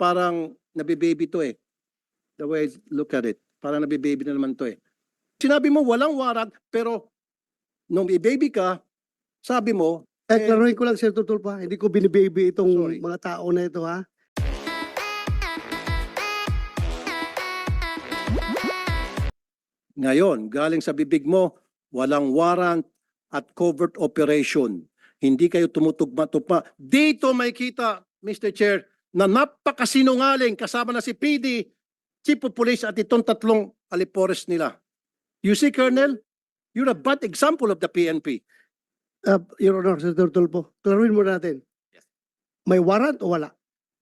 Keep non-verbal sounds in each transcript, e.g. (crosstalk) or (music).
parang nabibaby to eh. The way I look at it. Parang nabibaby na naman to eh. Sinabi mo walang warrant, pero nung i-baby ka, sabi mo, Eh, Eh, klaruhin ko lang, Sir Tutulpa. Hindi ko binibaby itong Sorry. mga tao na ito, ha? Ngayon, galing sa bibig mo, walang warrant at covert operation. Hindi kayo tumutugma-tugma. Dito may kita, Mr. Chair, na napakasinungaling kasama na si PD, Chief of Police at itong tatlong alipores nila. You see, Colonel, you're a bad example of the PNP. Uh, Your Honor, Sir Tutulpo. Klaruhin mo natin. Yes. May warrant o wala?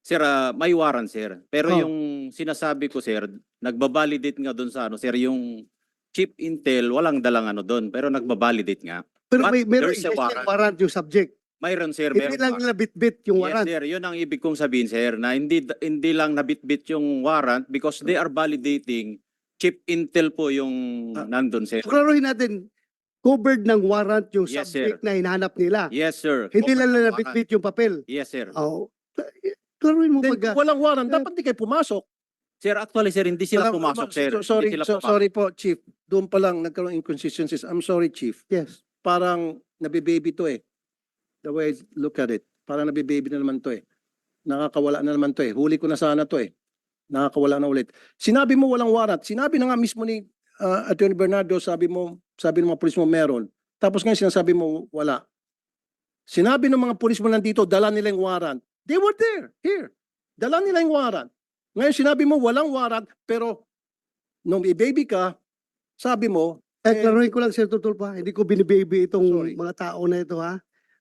Sir, ah, may warrant, sir. Pero Oh. yung sinasabi ko, sir, nagbabalidate nga doon sa ano, sir, yung chip intel, walang dalang ano doon, pero nagbabalidate nga. Pero But may meron there's a existing warrant. warrant yung subject. Mayroon, sir. Hindi Meron lang pa. nila bit-bit yung Yes, warrant. sir. Yun ang ibig kong sabihin, sir, na hindi hindi lang nabit-bit yung warrant because they are validating chip intel po yung Ah. nandun, sir. So, klaruhin natin, covered ng warrant yung Yes, subject na hinahanap nila. Yes, sir. Hindi lang Covered nila bit-bit yung papel. Yes, sir. Oh. Klaruhin mo Then, pag... walang warrant, dapat di kayo pumasok. Sir, actually, sir, hindi sila Walang- pumasok, sir. So- Sorry, Hindi sila so- pumasok. sorry po, Chief. Doon pa lang nagkaroon inconsistencies. I'm sorry, Chief. Yes. parang nabibaby to eh. The way I look at it. Parang nabibaby na naman to eh. Nakakawala na naman to eh. Huli ko na sana to eh. Nakakawala na ulit. Sinabi mo walang warrant. Sinabi na nga mismo ni uh, Attorney Bernardo, sabi mo, sabi ng mga pulis mo meron. Tapos ngayon sinasabi mo wala. Sinabi ng mga pulis mo nandito, dala nila yung warrant. They were there, here. Dala nila yung warrant. Ngayon sinabi mo walang warrant, pero nung i-baby ka, sabi mo, Eh, Eh, klaruhin ko lang, Sir Tutulpa. Hindi ko binibaby itong Sorry. mga tao na ito, ha?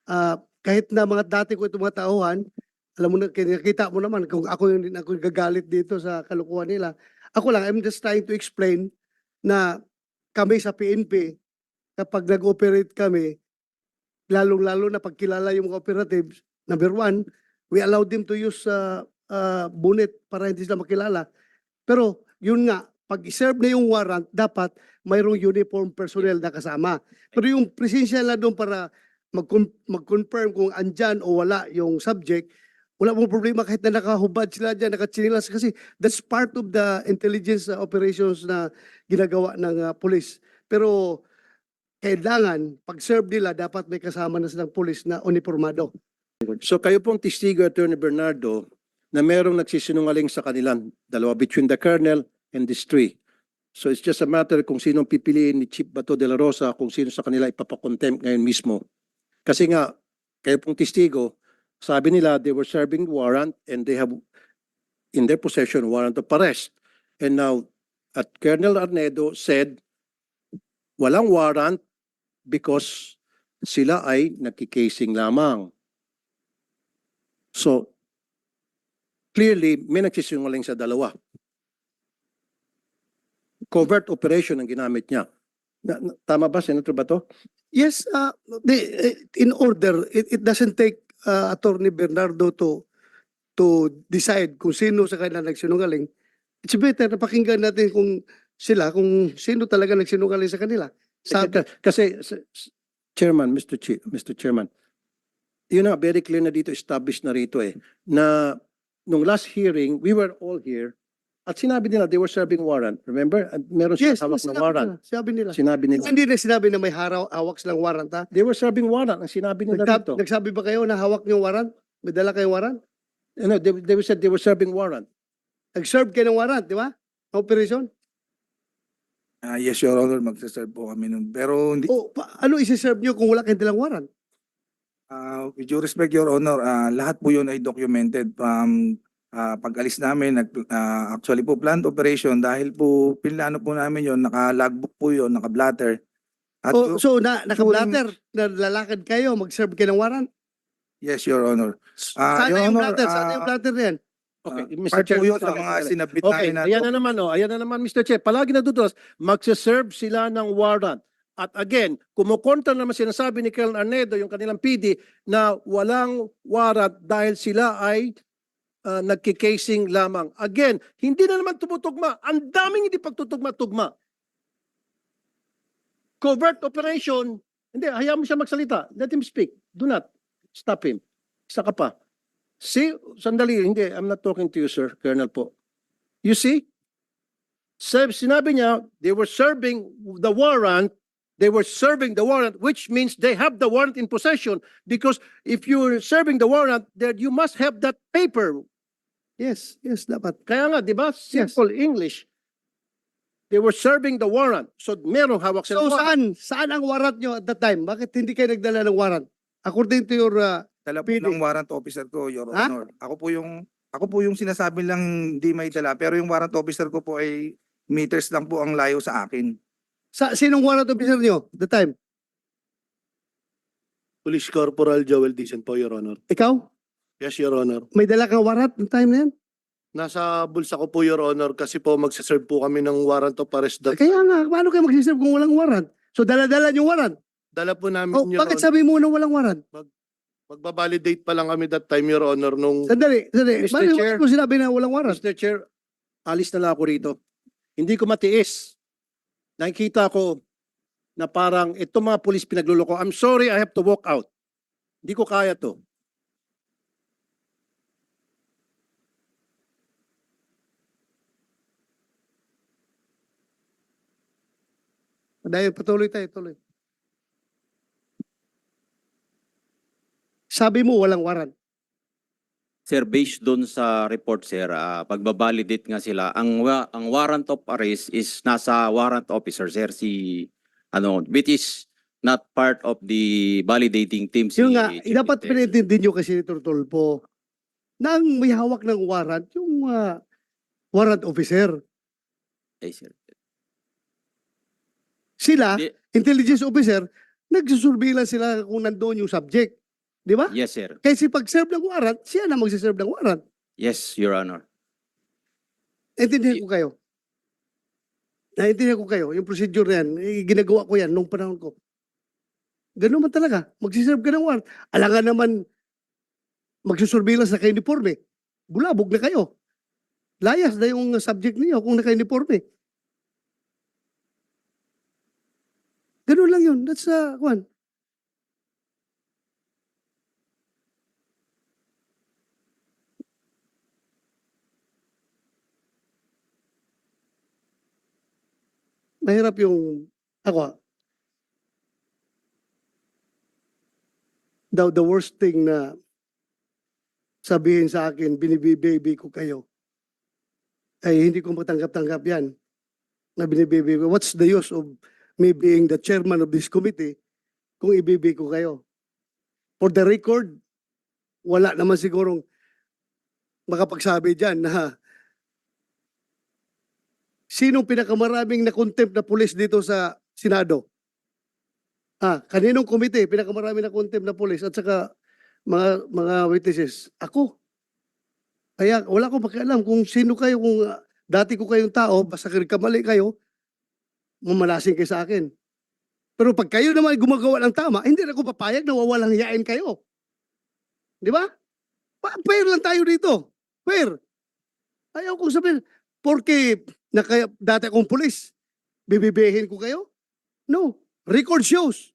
Ah, kahit na mga dati ko itong mga tauhan, alam mo na, nakita mo naman kung ako yung ako yung gagalit dito sa kalukuhan nila. Ako lang, I'm just trying to explain na kami sa PNP, kapag nag-operate kami, lalong-lalo na pagkilala yung mga operatives, number one, we allow them to use uh, uh, bonnet para hindi sila makilala. Pero yun nga, pag serve na yung warrant, dapat mayroong uniform personnel na kasama. Pero yung presensya na doon para mag-confirm kung andyan o wala yung subject, wala mong problema kahit na nakahubad sila dyan, nakatsinilas kasi that's part of the intelligence operations na ginagawa ng uh, police. Pero kailangan, pag-serve nila, dapat may kasama na silang police na uniformado. So kayo pong testigo, Attorney Bernardo, na merong nagsisinungaling sa kanilang dalawa between the colonel and these three. So it's just a matter kung sinong pipiliin ni Chief Bato de la Rosa kung sino sa kanila ipapakontempt ngayon mismo. Kasi nga, kayo pong testigo, sabi nila they were serving warrant and they have in their possession warrant of arrest. And now, at Colonel Arnedo said, walang warrant because sila ay nagkikasing lamang. So, clearly, may nagsisinungaling sa dalawa. Covert operation ang ginamit niya. Na- na- tama ba, Senator Bato? Yes, uh, the- eh, in order, it, it doesn't take uh, Attorney Bernardo to to decide kung sino sa kanila nagsinungaling. It's better na pakinggan natin kung sila, kung sino talaga nagsinungaling sa kanila. Ka- Kasi, Chairman, Mr. Chi- Mr. Chairman, yun na, very clear na dito, established na rito eh, na nung last hearing, we were all here, at sinabi nila, they were serving warrant. Remember? At meron yes, silang hawak sinabi warrant. nila, Sabi nila. Sinabi nila. Hindi na sinabi na may haraw, hawak silang warrant, ha? They were serving warrant. Ang sinabi nila Nagtab- dito. nagsabi ba kayo na hawak niyo warrant? May dala kayong warrant? No, they, they said they were serving warrant. Nag-serve kayo ng warrant, di ba? Operation? Ah, yes, Your Honor, magsaserve po kami nun. Pero hindi, O, pa- ano isi-serve niyo kung wala kayong dalang warrant? ah, with due respect, Your Honor, ah, lahat po yun ay documented from ah, pag-alis namin. Nag, ah, actually po, planned operation dahil po pinlano po namin yun, naka-logbook po yun, naka-blatter. At O, yun- so, na, naka-blatter, na lalakad kayo, mag-serve kayo ng warrant? yes, Your Honor. Ah, Sana Your yung Honor, blatter, sana ah, yung blatter na yan. Okay, ah, Mr. part Chair. po yun sa okay, mga sinabit Okay, namin na ayan na naman, oh, ayan na naman, Mr. Chair. Palagi natutulas, magsaserve sila ng warrant. At again, kumukontra naman sinasabi ni Colonel Arnedo, yung kanilang PD, na walang warrant dahil sila ay uh, nagkikasing lamang. Again, hindi na naman tumutugma. Ang daming hindi pagtutugma-tugma. Covert operation, hindi, hayaan mo siya magsalita. Let him speak. Do not stop him. Isa ka pa. See, sandali, hindi, I'm not talking to you, sir, Colonel po. You see? Sab- Sinabi niya, they were serving the warrant, they were serving the warrant, which means they have the warrant in possession. Because if you're serving the warrant, then you must have that paper. Yes, yes, dapat. Kaya nga, di ba? Simple English. They were serving the warrant. So, merong hawak So sila. saan? Saan ang warrant nyo at that time? Bakit hindi kayo nagdala ng warrant? According to your, uh, Dala po ng warrant officer ko, Your Ha? Honor. Ako po yung ako po yung sinasabi lang hindi may dala pero yung warrant officer ko po ay meters lang po ang layo sa akin. sa, sinong warrant officer nyo the time? Police Corporal Joel Dicen po, Your Honor. Ikaw? Yes, Your Honor. May dala kang warrant the time na yan? Nasa bulsa ko po, Your Honor, kasi po magsaserve po kami ng warrant of arrest. That, Kaya nga, paano kayo magsiserve kung walang warrant? So dala-dala yung warrant. dala po namin, Oh, Your bakit Honor. sabi mo na walang warrant? Magbabalidate pa lang kami that time, Your Honor, nung Sandali, sandali. Mr. Bakit Chair. mo sinabi na walang warrant? Mr. Chair, alis na lang ako rito. Hindi ko matiis. Nakikita ko na parang ito mga pulis pinagluloko. I'm sorry, I have to walk out. Hindi ko kaya to. Dahil patuloy tayo, tuloy. Sabi mo walang warrant. Sir, based doon sa report, sir, ah, pagbabalidate nga sila, ang, wa- ang warrant of arrest is nasa warrant officer, sir, si, ano, which is not part of the validating team. Si Yung nga, Chief dapat Intel. pinintindi nyo kasi ni Turtulpo na ang may hawak ng warrant, yung ah, warrant officer. Ay, sir. Sila, Di- intelligence officer, nagsusurveillance sila kung nandoon yung subject. Di ba? Yes, sir. Kasi pag-serve ng warrant, siya na magsiserve ng warrant. Yes, Your Honor. Naintindihan ko kayo. Naintindihan ko kayo. Yung procedure na yan, eh, ginagawa ko yan nung panahon ko. Ganun man talaga. Magsiserve ka ng warrant. Alangan naman magsusurveillance na ka-uniforme. Bulabog na kayo. Layas na yung subject niyo kung naka-uniforme. Ganun lang yun. That's uh, one. Mahirap yung ako. Daw the worst thing na sabihin sa akin, binibibaby ko kayo. Ay hindi ko matanggap-tanggap yan. Na binibaby ko. What's the use of me being the chairman of this committee kung ibibi ko kayo? For the record, wala naman sigurong makapagsabi dyan na sinong pinakamaraming na contempt na pulis dito sa Senado? Ah, kaninong komite pinakamaraming na contempt na pulis at saka mga mga witnesses? Ako. Kaya wala akong pakialam kung sino kayo, kung ah, dati ko kayong tao, basta kamali kayo, mamalasing kayo sa akin. Pero pag kayo naman gumagawa ng tama, hindi na ako papayag na wawalang hiyain kayo. Di ba? Fair lang tayo dito. Fair. Ayaw kong sabihin, porque naka, dati akong pulis, bibibihin ko kayo? No. Record shows.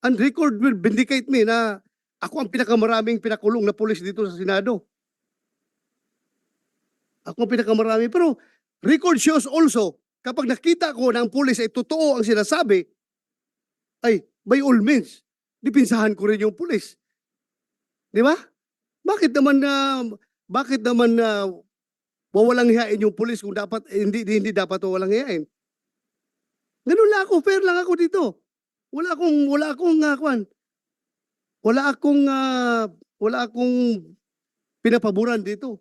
And record will vindicate me na ako ang pinakamaraming pinakulong na pulis dito sa Senado. Ako ang pinakamarami. Pero record shows also, kapag nakita ko na ang pulis ay totoo ang sinasabi, ay, by all means, dipinsahan ko rin yung pulis. Di ba? Bakit naman na, bakit naman na wawalang hiyain yung pulis kung dapat, eh, hindi, hindi dapat wawalang hiyain? Ganun lang ako, fair lang ako dito. Wala akong, wala akong, uh, kwan, wala akong, ah, wala akong pinapaboran dito.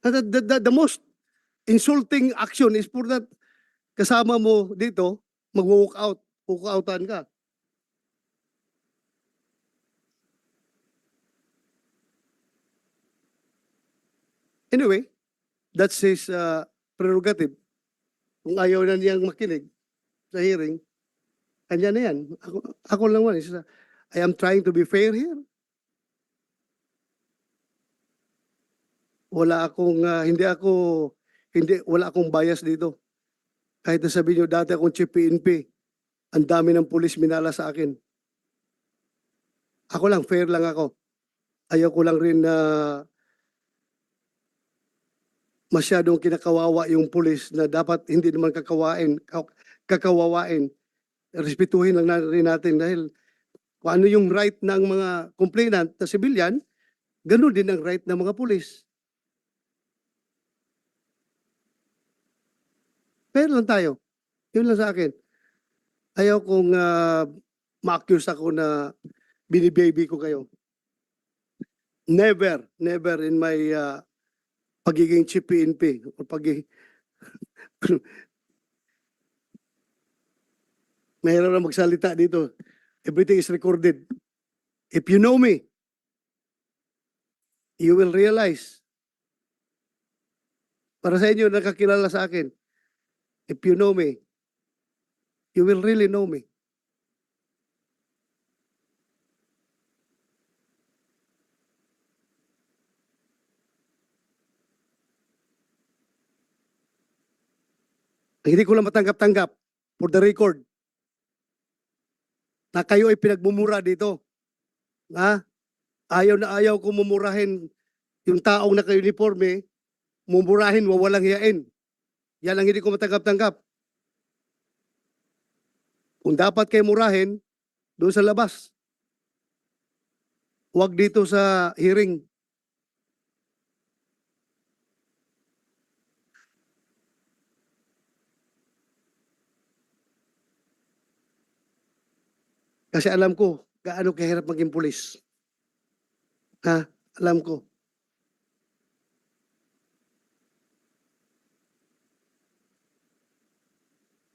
The, the, the, the most insulting action is for that kasama mo dito, mag-walk out, walk outan ka. Anyway, that's his uh, prerogative. Kung ayaw na niyang makinig sa hearing, kanya na yan. Ako, ako lang man. I am trying to be fair here. Wala akong, uh, hindi ako, hindi, wala akong bias dito. Kahit na sabihin nyo, dati akong chief PNP, ang dami ng pulis minala sa akin. Ako lang, fair lang ako. ayaw ko lang rin na masyadong kinakawawa yung pulis na dapat hindi naman kakawain, ka- kakawawain. Respetuhin lang na rin natin dahil kung ano yung right ng mga complainant na civilian, ganun din ang right ng mga pulis. Pero lang tayo. Yun lang sa akin. Ayaw kong uh, ma-accuse ako na binibaby ko kayo. Never, never in my uh, pagiging chief PNP o pagiging (laughs) Mayroon na magsalita dito. Everything is recorded. If you know me, you will realize. Para sa inyo, nakakilala sa akin. If you know me, you will really know me. Hindi ko lang matanggap-tanggap for the record na kayo ay pinagmumura dito. Ha? Ayaw na ayaw ko mumurahin yung taong naka-uniforme, mumurahin, wawalang hiyain. Yan ang hindi ko matanggap-tanggap. Kung dapat kayo murahin, doon sa labas. Huwag dito sa hearing. Kasi alam ko, gaano kahirap maging pulis. Ha? Alam ko.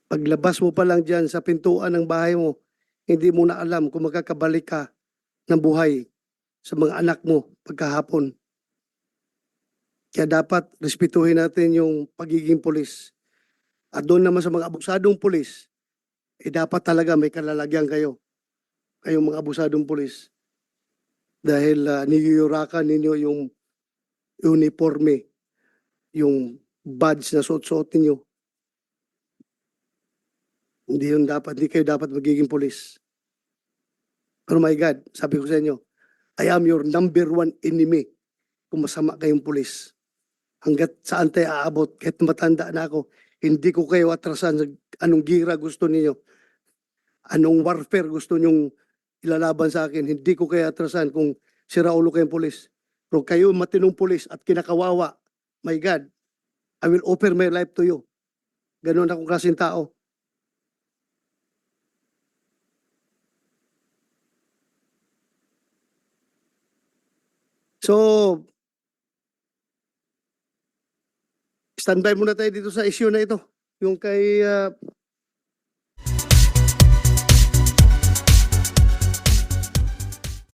Paglabas mo pa lang dyan sa pintuan ng bahay mo, hindi mo na alam kung makakabalik ka ng buhay sa mga anak mo pagkahapon. Kaya dapat respetuhin natin yung pagiging pulis. At doon naman sa mga abusadong pulis, eh dapat talaga may kalalagyan kayo. Kayong mga abusadong pulis. Dahil uh, niyuyurakan ninyo yung uniforme, yung badge na suot-suot ninyo. Hindi yun dapat, hindi kayo dapat magiging pulis. Pero my God, sabi ko sa inyo, I am your number one enemy kung masama kayong pulis. Hanggat saan tayo aabot, kahit matanda na ako, hindi ko kayo atrasan sa anong gira gusto ninyo. Anong warfare gusto nyong ilalaban sa akin. Hindi ko kayo atrasan kung sira ulo kayong pulis. Pero kayo matinong pulis at kinakawawa, my God, I will offer my life to you. Ganon akong klaseng tao. So, standby muna tayo dito sa issue na ito. Yung kay ah,